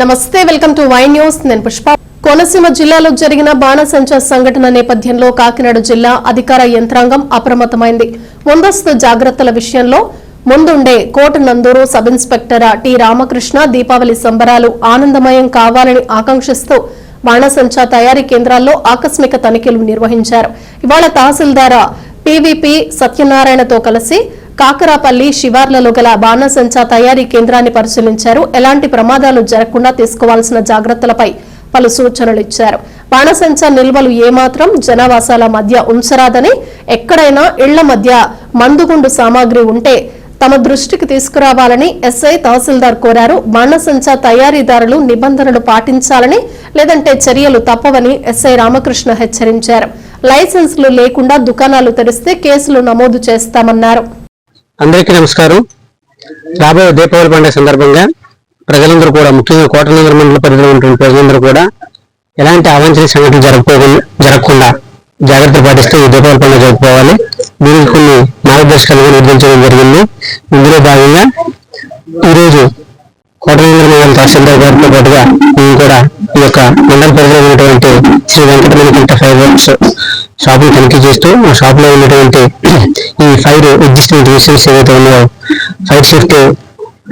నమస్తే welcome to Y news. నేను పుష్ప. కోనసీమ జిల్లాలో జరిగిన బాణసంచా సంఘటన నేపథ్యంలో కాకినాడ జిల్లా అధికార యంత్రాంగం అప్రమత్తమైంది. ముందస్తు జాగ్రత్తల విషయంలో ముందుండే Kota Nanduru sub inspector T Ramakrishna Deepavali సంబరాలు ఆనందమయం కావాలని ఆకాంక్షిస్తూ బాణసంచా తయారీ కేంద్రాల్లో ఆకస్మిక తనిఖీలు నిర్వహించారు. ఇవాళ తహసీల్దార్ పివిపి సత్యనారాయణతో కలిసి కాకరాపల్లి శివార్లలో గల బాణసంచా తయారీ కేంద్రాన్ని పరిశీలించారు. ఎలాంటి ప్రమాదాలు జరగకుండా తీసుకోవాల్సిన జాగ్రత్తలపై పలు సూచనలు ఇచ్చారు. బాణసంచా నిల్వలు ఏమాత్రం జనవాసాల మధ్య ఉంచరాదని ఎక్కడైనా ఇళ్ళ మధ్య మందుగుండు సామాగ్రి ఉంటే తమ దృష్టికి తీసుకురావాలని ఎస్ఐ తహసీల్దార్ కోరారు. బాణసంచా తయారీదారులు నిబంధనలు పాటించాలని లేదంటే చర్యలు తప్పవని ఎస్ఐ రామకృష్ణ హెచ్చరించారు. లైసెన్సులు లేకుండా దుకాణాలు తెరిస్తే కేసులు నమోదు చేస్తామన్నారు. అందరికీ నమస్కారం. రాబోయే దీపావళి పండుగ సందర్భంగా ప్రజలందరూ కూడా ముఖ్యంగా కోటనగర మండల పరిధిలో ఉన్నటువంటి ప్రజలందరూ కూడా ఎలాంటి అవాంఛనీయ సంఘటనలు జరగకుండా జరగకుండా జాగ్రత్తలు పాటిస్తూ ఈ దీపావళి పండుగ జరుపుకోవాలి. దీనికి కొన్ని మార్గదర్శకాలు నిర్మించడం జరిగింది. ఇందులో భాగంగా ఈరోజు కోటనగర మండల తహసీల్దార్ గారితో పాటుగా మేము కూడా ఈ యొక్క మండల పరిధిలో ఉన్నటువంటి శ్రీ వెంకటరమణ ఫైర్ వర్క్స్ షాపును తనిఖీ చేస్తూ ఆ షాప్లో ఉన్నటువంటి ఈ ఫైర్ ఎగ్జిస్టింగ్ మిషన్స్ ఏవైతే ఉన్నాయో ఫైర్ సేఫ్టీ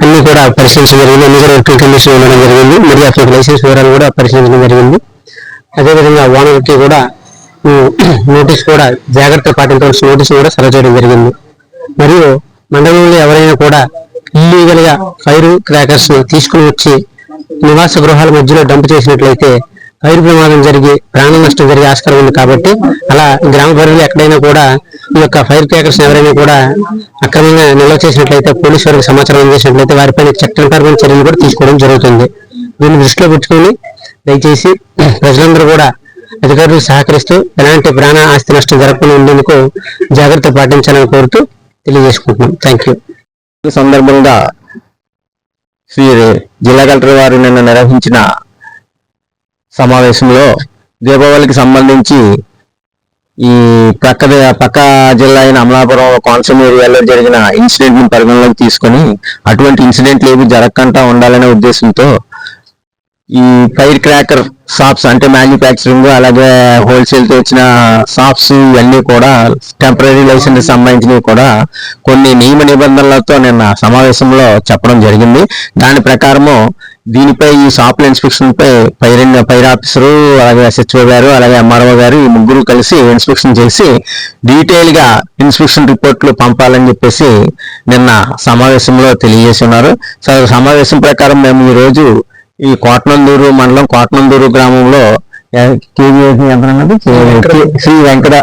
అన్ని కూడా పరిశీలించడం జరిగింది. అన్ని కూడా వర్కింగ్ కండిషన్ ఉండడం జరిగింది. మరియు అక్కడ లైసెన్స్ వివరాలు కూడా పరిశీలించడం జరిగింది. అదేవిధంగా ఓనర్కి కూడా నోటీస్ కూడా జాగ్రత్త పాటించవలసిన నోటీస్ కూడా సర్వ్ చేయడం జరిగింది. మరియు మండలంలో ఎవరైనా కూడా ఇల్లీగల్గా ఫైర్ క్రాకర్స్ తీసుకుని వచ్చి నివాస గృహాల మధ్యలో డంప్ చేసినట్లయితే ఫైర్ ప్రమాదం జరిగి ప్రాణ నష్టం జరిగే ఆస్కారం ఉంది కాబట్టి అలా గ్రామ పరిధిలో ఎక్కడైనా కూడా ఈ యొక్క ఫైర్ క్రేకర్స్ ఎవరైనా కూడా అక్రమంగా నిల్వ చేసినట్లయితే పోలీసు వారికి సమాచారం అందించినట్లయితే వారిపైన చట్టపరమైన చర్యలు కూడా తీసుకోవడం జరుగుతుంది. దీన్ని దృష్టిలో పెట్టుకొని దయచేసి ప్రజలందరూ కూడా అధికారులు సహకరిస్తూ ఎలాంటి ప్రాణ ఆస్తి నష్టం జరగకుండా ఉండేందుకు జాగ్రత్త పాటించాలని కోరుతూ తెలియజేసుకుంటున్నాం. థ్యాంక్ యూ సందర్భంగా శ్రీ జిల్లా కలెక్టర్ వారు నిన్న నిర్వహించిన సమావేశంలో దీపావళికి సంబంధించి ఈ పక్క పక్క జిల్లా అయిన అమలాపురం కోనసీమ ఏరియాలో జరిగిన ఇన్సిడెంట్ని పరిగణలోకి తీసుకొని అటువంటి ఇన్సిడెంట్లు ఏవి జరగకుండా ఉండాలనే ఉద్దేశంతో ఈ ఫైర్ క్రాకర్ షాప్స్ అంటే మ్యానుఫ్యాక్చరింగ్ అలాగే హోల్సేల్తో వచ్చిన షాప్స్ ఇవన్నీ కూడా టెంపరీ లైసెన్స్ సంబంధించినవి కూడా కొన్ని నియమ నిబంధనలతో నిన్న సమావేశంలో చెప్పడం జరిగింది. దాని ప్రకారము దీనిపై ఈ షాపుల ఇన్స్పెక్షన్ పై పైర్ ఫైర్ ఆఫీసరు అలాగే ఎస్హెచ్ఓ గారు అలాగే ఎంఆర్ఓ గారు ఈ ముగ్గురు కలిసి ఇన్స్పెక్షన్ చేసి డీటెయిల్గా ఇన్స్పెక్షన్ రిపోర్ట్లు పంపాలని చెప్పేసి నిన్న సమావేశంలో తెలియజేసి ఉన్నారు. సో సమావేశం ప్రకారం మేము ఈ రోజు ఈ కోటనందూరు మండలం కోటనందూరు గ్రామంలో కేవీఎస్ అన్నది? Shri Venkata.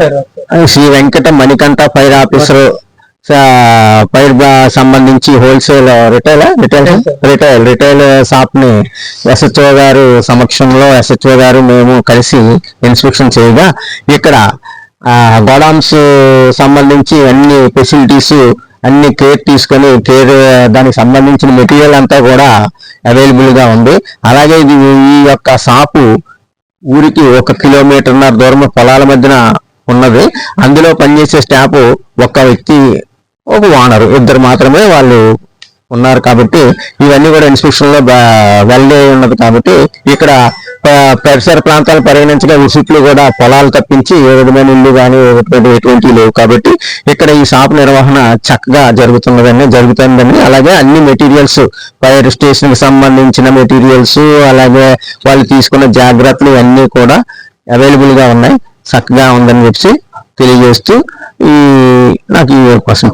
Fire Shri Venkata Manikanta fire officer. Fire సంబంధించి wholesale retail? Retail retail retail షాప్ని ఎస్హెచ్ఓ గారు సమక్షంలో ఎస్హెచ్ఓ గారు మేము కలిసి ఇన్స్పెక్షన్ చేయగా ఇక్కడ గోడౌన్స్ సంబంధించి అన్ని ఫెసిలిటీస్ అన్ని కేర్ తీసుకొని కేర్ దానికి సంబంధించిన మెటీరియల్ అంతా కూడా అవైలబుల్గా ఉంది. అలాగే ఇది ఈ యొక్క షాపు ఊరికి ఒక కిలోమీటర్న్నర దూరం పొలాల మధ్యన ఉన్నది. అందులో పనిచేసే స్టాఫ్ ఒక్క వ్యక్తి ఒక ఓనర్ ఇద్దరు మాత్రమే వాళ్ళు ఉన్నారు కాబట్టి ఇవన్నీ కూడా ఇన్స్పెక్షన్లో వెల్డే ఉన్నది కాబట్టి ఇక్కడ పరిసర ప్రాంతాలు పరిగణించగా విసిట్లు కూడా పొలాలు తప్పించి ఏ విధమైన ఇల్లు కానీ ఎటువంటి లేవు. కాబట్టి ఇక్కడ ఈ షాప్ నిర్వహణ చక్కగా జరుగుతున్నదని జరుగుతుందని అలాగే అన్ని మెటీరియల్స్ ఫైర్ స్టేషన్కి సంబంధించిన మెటీరియల్స్ అలాగే వాళ్ళు తీసుకున్న జాగ్రత్తలు ఇవన్నీ కూడా అవైలబుల్గా ఉన్నాయి. చక్కగా ఉందని చెప్పి తెలియజేస్తూ ఈ నాకు ఈ అవకాశం